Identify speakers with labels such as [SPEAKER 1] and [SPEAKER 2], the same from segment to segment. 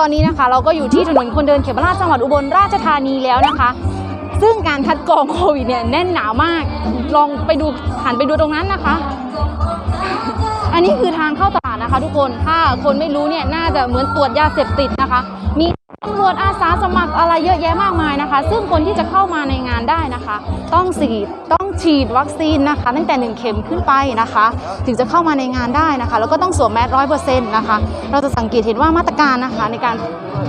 [SPEAKER 1] ตอนนี้นะคะ เราก็อยู่ที่ถนนคนเดินเขมราชจังหวัดอุบลราชธานีแล้วนะคะ ซึ่งการคัดกรองโควิดเนี่ยแน่นหนามาก ลองไปดูหันไปดูตรงนั้นนะคะ อันนี้คือทางเข้าตลาดนะคะ ทุกคนถ้าคนไม่รู้เนี่ยน่าจะเหมือนตรวจยาเสพติดนะคะ มีตำรวจอาสาสมัครอะไรเยอะแยะมากมายนะคะ ซึ่งคนที่จะเข้ามาในงานได้นะคะ ต้องฉีต้อง ฉีดวัคซีนนะคะ ตั้งแต่ 1 เข็มขึ้นไปนะคะ ถึงจะเข้ามาในงานได้นะคะ แล้วก็ต้องสวมแมสร้อยเปอร์เซ็นต์นะคะ เราจะสังเกตเห็นว่ามาตรการนะคะในการ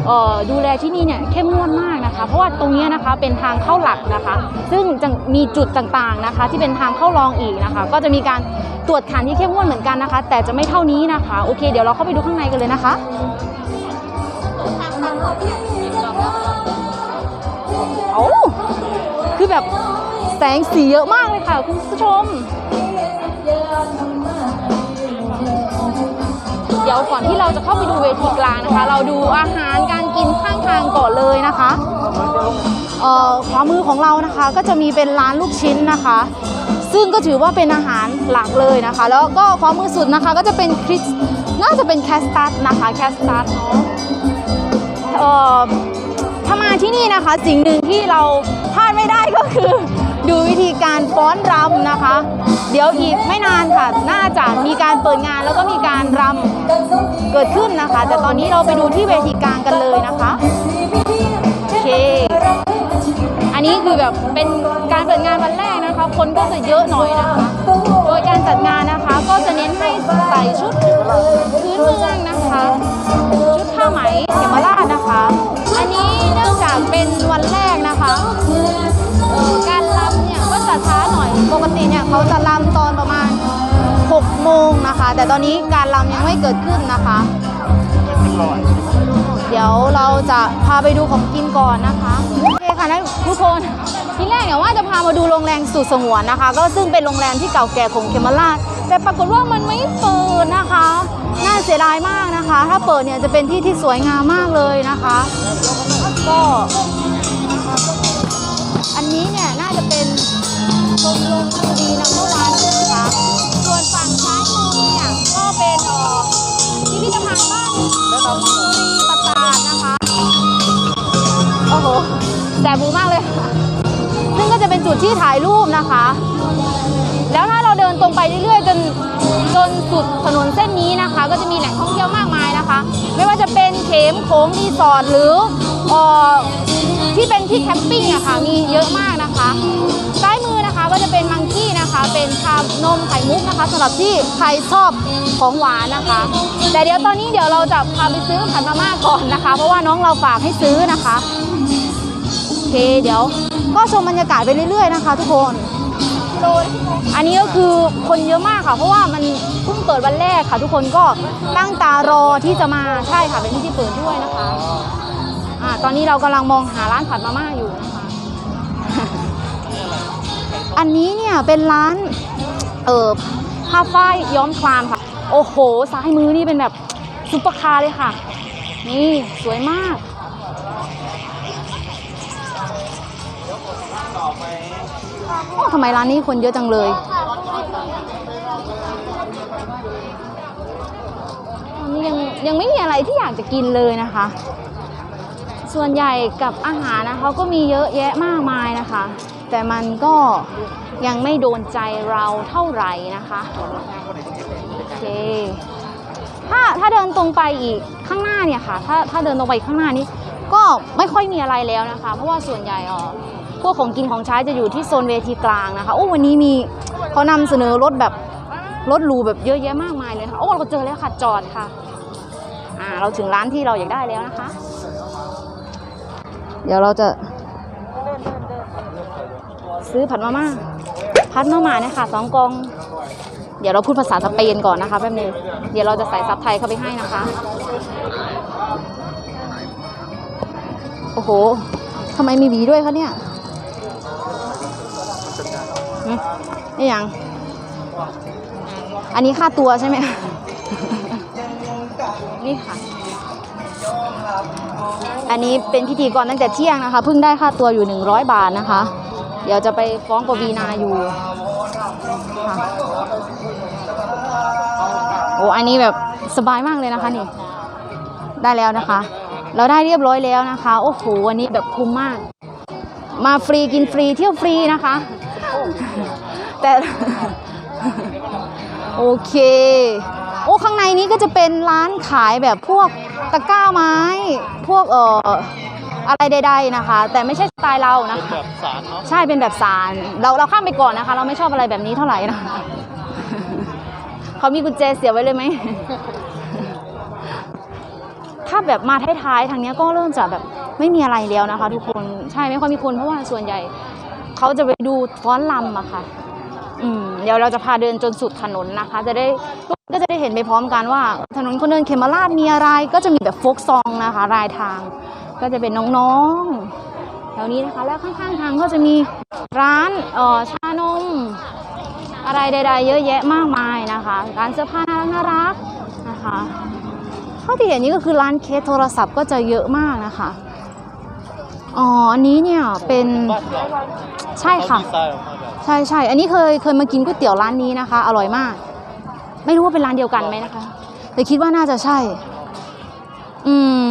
[SPEAKER 1] ออดูแลที่นี่เนี่ยเข้มงวดมากนะคะ เพราะว่าตรงนี้นะคะเป็นทางเข้าหลักนะคะ ซึ่งจะมีจุดต่างๆนะคะ ที่เป็นทางเข้ารองอีกนะคะ ก็จะมีการตรวจขันที่เข้มงวดเหมือนกันนะคะ แต่จะไม่เท่านี้นะคะโอเคเดี๋ยวเราเข้าไปดูข้างในกันเลยนะคะโอ้คือแบบ แสงสีเยอะมากเลยค่ะ คุณผู้ชม เดี๋ยวก่อนที่เราจะเข้าไปดูเวทีกลางนะคะ เราดูอาหารการกินข้างทางก่อนเลยนะคะเอ่อขวามือของเรานะคะก็จะมีเป็นร้านลูกชิ้นนะคะ ซึ่งก็ถือว่าเป็นอาหารหลักเลยนะคะ แล้วก็ขวามือสุดนะคะก็จะเป็นคริสน่าจะเป็นแคสตัสนะคะแคสตัสเนาะเอ่อถ้ามาที่นี่นะคะสิ่งหนึ่งที่เราพลาดไม่ได้ก็คือ ดูวิธีการฟ้อนรำนะคะ เดี๋ยวอีกไม่นานค่ะ น่าจะมีการเปิดงานแล้วก็มีการรำเกิดขึ้นนะคะ แต่ตอนนี้เราไปดูที่เวทีกลางกันเลยนะคะโอเค อันนี้คือแบบเป็นการเปิดงานวันแรกนะคะ คนก็จะเยอะหน่อยนะคะโดยการจัดงานนะคะก็จะเน้นให้ใส่ชุดพื้นเมืองนะคะ ชุดผ้าไหมเขมราชนะคะ อันนี้เนื่องจากเป็นวันแรกนะคะ การรำเนี่ยก็จะช้าหน่อย ปกติเนี่ยเขาจะรำตอนประมาณ6โมงนะคะ แต่ตอนนี้การรำยังไม่เกิดขึ้นนะคะ เดี๋ยวเราจะพาไปดูของกินก่อนนะคะโอเคค่ะนะทุกคนที่แรกเนี่ยว่าจะพามาดูโรงแรมสุดสงวนนะคะ ก็ซึ่งเป็นโรงแรมที่เก่าแก่ของเขมาราชแต่ปรากฏว่ามันไม่เปิดนะคะ น่าเสียดายมากนะคะ ถ้าเปิดเนี่ยจะเป็นที่ที่สวยงามมากเลยนะคะ ก็ แสบหูมากเลย ซึ่งก็จะเป็นจุดที่ถ่ายรูปนะคะ แล้วถ้าเราเดินตรงไปเรื่อยๆจนจนสุดถนนเส้นนี้นะคะ ก็จะมีแหล่งท่องเที่ยวมากมายนะคะ ไม่ว่าจะเป็นเข็มโขงรีสอร์ทหรือเอ่อที่เป็นที่แคมปิ้งอะค่ะมีเยอะมากนะคะซ้ายมือนะคะก็จะเป็นมังกี้นะคะ เป็นชานมไข่มุกนะคะสำหรับที่ใครชอบของหวานนะคะ แต่เดี๋ยวตอนนี้เดี๋ยวเราจะพาไปซื้อผัดมาม่าก่อนนะคะ เพราะว่าน้องเราฝากให้ซื้อนะคะ เค เดี๋ยว ก็ชมบรรยากาศไปเรื่อยๆนะคะ ทุกคนอันนี้ก็คือคนเยอะมากค่ะ เพราะว่ามันเพิ่งเปิดวันแรกค่ะ ทุกคนก็ตั้งตารอที่จะมาใช่ค่ะเป็นที่ที่เปิดด้วยนะคะอ่าตอนนี้เรากำลังมองหาร้านผัดมาม่าอยู่นะคะ อันนี้เนี่ยเป็นร้านเออผ้าฝ้ายย้อมคลามค่ะ โอ้โห ซ้ายมือนี่เป็นแบบซุปเปอร์คาร์เลยค่ะ นี่สวยมาก โอ้ทำไมร้านนี้คนเยอะจังเลยอันนี้ยังยังไม่มีอะไรที่อยากจะกินเลยนะคะ ส่วนใหญ่กับอาหารนะคะก็มีเยอะแยะมากมายนะคะ แต่มันก็ยังไม่โดนใจเราเท่าไหร่นะคะโอเคถ้าถ้าเดินตรงไปอีกข้างหน้าเนี่ยค่ะ ถ้าถ้าเดินตรงไปข้างหน้านี้ ก็ไม่ค่อยมีอะไรแล้วนะคะ เพราะว่าส่วนใหญ่อ๋อ พวกของกินของใช้จะอยู่ที่โซนเวทีกลางนะคะโอ้วันนี้มีเขานำเสนอรถแบบรถรูแบบเยอะแยะมากมายเลยนะคะโอ้เราเจอแล้วค่ะจอดค่ะอ่าเราถึงร้านที่เราอยากได้แล้วนะคะ เดี๋ยวเราจะซื้อผัดมาม่าผัดมาม่าเนี่ยค่ะสองกอง เดี๋ยวเราพูดภาษาสเปนก่อนนะคะแป๊บนึงเดี๋ยวเราจะใส่ซับไทยเข้าไปให้นะคะโอ้โหทำไมมีหวีด้วยคะเนี่ย นี่ยัง อันนี้ค่าตัวใช่ไหม นี่ค่ะ อันนี้เป็นพิธีกรตั้งแต่เที่ยงนะคะ เพิ่งได้ค่าตัวอยู่ 100 บาทนะคะ เดี๋ยวจะไปฟ้องกบีนาอยู่ค่ะโอ้อันนี้แบบสบายมากเลยนะคะนี่ ได้แล้วนะคะ เราได้เรียบร้อยแล้วนะคะ โอ้โห วันนี้แบบคุ้มมาก มาฟรีกินฟรีเที่ยวฟรีนะคะ แต่โอเค โอ้ข้างในนี้ก็จะเป็นร้านขายแบบพวกตะกร้าไม้ พวกเอ่ออะไรใดๆนะคะ แต่ไม่ใช่สไตล์เรานะ
[SPEAKER 2] เป็น
[SPEAKER 1] คะ
[SPEAKER 2] แบบสารเนาะ
[SPEAKER 1] ใช่เป็นแบบสารเราเราข้ามไปก่อนนะคะ เราไม่ชอบอะไรแบบนี้เท่าไหร่นะ เขามีกุญแจเสียบไว้เลยไหม ถ้าแบบมาท้ายๆทางเนี้ยก็เริ่มจะแบบไม่มีอะไรแล้วนะคะ ทุกคนใช่ไม่ค่อยมีคนเพราะว่าส่วนใหญ่ เขาจะไปดูฟ้อนลำอะค่ะ อืมเดี๋ยวเราจะพาเดินจนสุดถนนนะคะ จะได้ก็จะได้เห็นไปพร้อมกันว่า ถนนคนเดินเขมราชมีอะไรก็จะมีแบบโฟกซองนะคะ รายทาง ก็จะเป็นน้องๆแถวนี้นะคะ แล้วข้างๆทางก็จะมีร้านเอ่อชานม อะไรใด ๆ เยอะแยะมากมายนะคะร้านเสื้อผ้าน่ารักนะคะเท่าที่เห็นนี่ก็คือร้านเคสโทรศัพท์ก็จะเยอะมากนะคะ อ๋ออันนี้เนี่ยเป็นใช่ค่ะ
[SPEAKER 2] ดีไซน์ออกมาแบบ
[SPEAKER 1] ใช่ใช่ อันนี้เคยเคยมากินก๋วยเตี๋ยวร้านนี้นะคะ อร่อยมาก ไม่รู้ว่าเป็นร้านเดียวกันไหมนะคะ แต่คิดว่าน่าจะใช่ อืม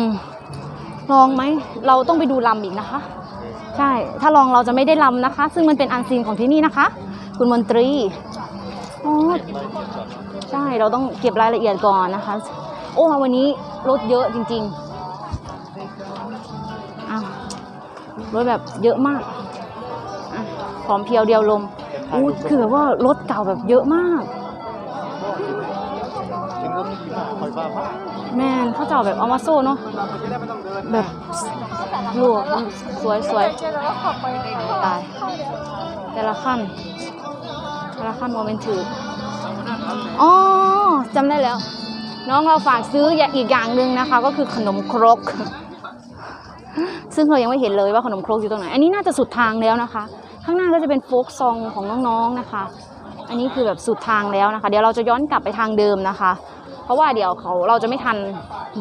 [SPEAKER 1] ลองไหม เราต้องไปดูลำอีกนะคะ ใช่ ถ้าลองเราจะไม่ได้ลำนะคะ ซึ่งมันเป็นอันซีนของที่นี่นะคะ คุณมนตรี อ๋อ ใช่ เราต้องเก็บรายละเอียดก่อนนะคะ โอ้ วันนี้รถเยอะจริง ๆ รถแบบเยอะมากอะพร้อมเพรียวเดียวลมอู้คือแบบว่ารถเก่าแบบเยอะมาก
[SPEAKER 2] ถึงก็มีกี่บาทคอยบ้าบ้า
[SPEAKER 1] แม่นเขาเจ้าแบบเอามาโซ่เนาะแบบลวกสวยสวยตายแต่ละขั้นแต่ละขั้นโมเมนต์ถืออ๋อจำได้แล้ว น้องเราฝากซื้ออีกอย่างหนึ่งนะคะ ก็คือขนมครก ซึ่งเรายังไม่เห็นเลยว่าขนมครกอยู่ตรงไหน อันนี้น่าจะสุดทางแล้วนะคะ ข้างหน้าก็จะเป็นโฟกซองของน้องๆนะคะ อันนี้คือแบบสุดทางแล้วนะคะ เดี๋ยวเราจะย้อนกลับไปทางเดิมนะคะ เพราะว่าเดี๋ยวเขาเราจะไม่ทัน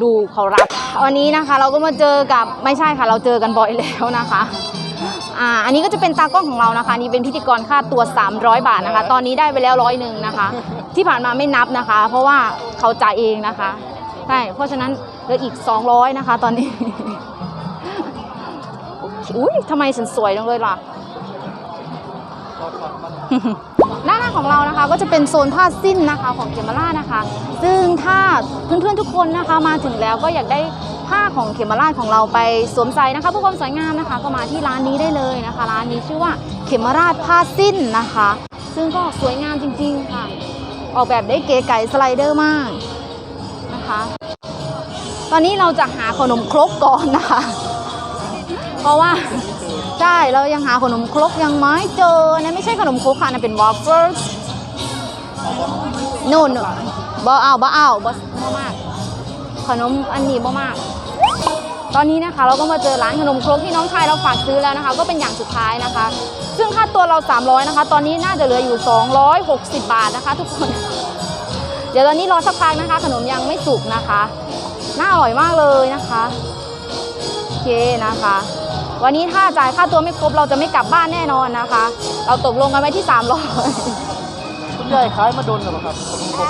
[SPEAKER 1] ดูเขารับวันนี้นะคะ เราก็มาเจอกับไม่ใช่ค่ะ เราเจอกันบ่อยแล้วนะคะอ่าอันนี้ก็จะเป็นตากล้องของเรานะคะนี่เป็นพิธีกรค่าตัว 300 บาทนะคะ ตอนนี้ได้ไปแล้วร้อยหนึ่งนะคะ ที่ผ่านมาไม่นับนะคะ เพราะว่าเขาจ่ายเองนะคะใช่เพราะฉะนั้นเหลืออีก 200 นะคะ ตอนนี้ อุ้ยทำไมฉันสวยจังเลยล่ะด้านหน้าของเรานะคะก็จะเป็นโซนผ้าสิ้นนะคะของเขมราชนะคะ ซึ่งถ้าเพื่อนๆทุกคนนะคะมาถึงแล้วก็อยากได้ผ้าของเขมราชของเราไปสวมใส่นะคะเพื่อความสวยงามนะคะ ก็มาที่ร้านนี้ได้เลยนะคะ ร้านนี้ชื่อว่าเขมราชผ้าสิ้นนะคะ ซึ่งก็สวยงามจริง ๆ ค่ะ ออกแบบได้เก๋ไก่สไลเดอร์มากนะคะ ตอนนี้เราจะหาขนมครกก่อนนะคะ เพราะว่าใช่เรายังหาขนมครกยังไม่เจอนะไม่ใช่ขนมครกค่ะนะเป็นวอฟเฟิลส์นู่นบ่เอาบ่เอาบ่บ่มากขนมอันนี้บ่มาก ตอนนี้นะคะเราก็มาเจอร้านขนมครกที่น้องชายเราฝากซื้อแล้วนะคะ ก็เป็นอย่างสุดท้ายนะคะ ซึ่งค่าตัวเรา 300 นะคะ ตอนนี้น่าจะเหลืออยู่ 260 บาทนะคะ ทุกคน เดี๋ยวตอนนี้รอสักพักนะคะ ขนมยังไม่สุกนะคะ น่าอร่อยมากเลยนะคะ โอเคนะคะ วันนี้ถ้าจ่ายค่าตัวไม่ครบเราจะไม่กลับบ้านแน่นอนนะคะ เราตกลงกันไว้ที่ 300
[SPEAKER 2] คุณยายขายมาโดนหรือเปล่าครับขนมครก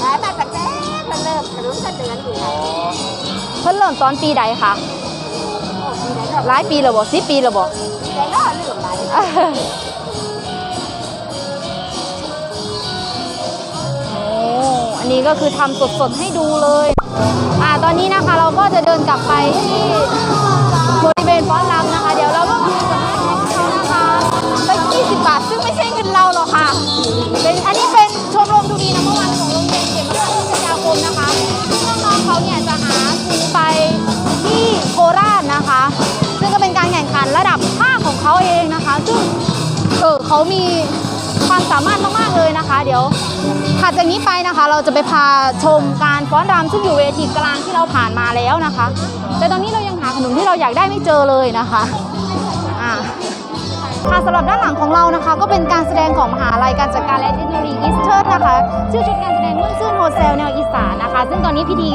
[SPEAKER 3] ขายมาตั้งแต่เพิ่นเริ่มขนมเส้นเดือนอยู่ค่ะ
[SPEAKER 1] เพิ่นเริ่มตอนปีใดคะ
[SPEAKER 3] โอ้ปีไหนก็
[SPEAKER 1] หลายปีแล้วบ่สิปีแล้วบ่
[SPEAKER 3] ปีไหนก็ลืมหลาย
[SPEAKER 1] ก็คือทำสดๆให้ดูเลย อ่าตอนนี้นะคะเราก็จะเดินกลับไปที่บริเวณฟ้อนรำนะคะ เดี๋ยวเราก็คุยกับแม่เขานะคะเป็น20 บาท ซึ่งไม่ใช่เงินเราหรอกค่ะเป็นอันนี้เป็นชมรมทูบีนัมเบอร์วันของโรงเรียนเขมราชวิทยาคมนะคะซึ่งน้องๆเขาเนี่ยจะหาทุนไปที่โคราชนะคะ ซึ่งก็เป็นการแข่งขันระดับภาคของเขาเองนะคะ ซึ่งเออเขามี ความสามารถมากๆเลยนะคะ เดี๋ยวถัดจากนี้ไปนะคะ เราจะไปพาชมการฟ้อนรำซึ่งอยู่เวทีกลางที่เราผ่านมาแล้วนะคะ แต่ตอนนี้เรายังหาขนมที่เราอยากได้ไม่เจอเลยนะคะอ่าค่ะสำหรับด้านหลังของเรานะคะ ก็เป็นการแสดงของมหาลัยการจัดการและเทคโนโลยีอีสเทิร์นะคะชื่อชุดการแสดงมุ่นซื่นโฮเซลแนวอีสานนะคะ ซึ่งตอนนี้พิธี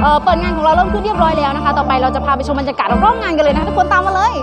[SPEAKER 1] เเปิดงานของเราเริ่มขึ้นเรียบร้อยแล้วนะคะ ต่อไปเราจะพาไปชมบรรยากาศรอบๆงานกันเลยนะคะทุกคนตามมาเลย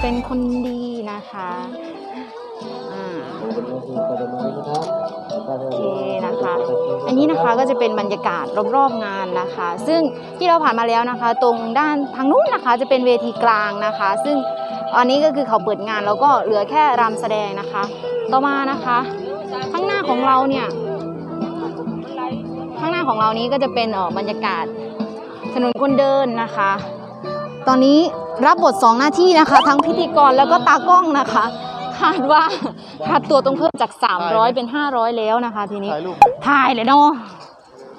[SPEAKER 1] เป็นคนดีนะคะอ่าโอเคนะคะ อันนี้นะคะก็จะเป็นบรรยากาศรอบๆงานนะคะ ซึ่งที่เราผ่านมาแล้วนะคะ ตรงด้านทางนู้นนะคะจะเป็นเวทีกลางนะคะ ซึ่งอันนี้ก็คือเขาเปิดงานแล้วก็เหลือแค่รำแสดงนะคะ ต่อมานะคะ ข้างหน้าของเราเนี่ยข้างหน้าของเรานี้ก็จะเป็นออบรรยากาศถนนคนเดินนะคะ ตอนนี้ รับบทสองหน้าที่นะคะ ทั้งพิธีกรแล้วก็ตากล้องนะคะคาดว่าค่าตัวต้องเพิ่มจาก 300 เป็น 500 แล้วนะคะ ทีนี้
[SPEAKER 2] ถ่ายรูปไหม
[SPEAKER 1] ถ่ายเลยเนาะ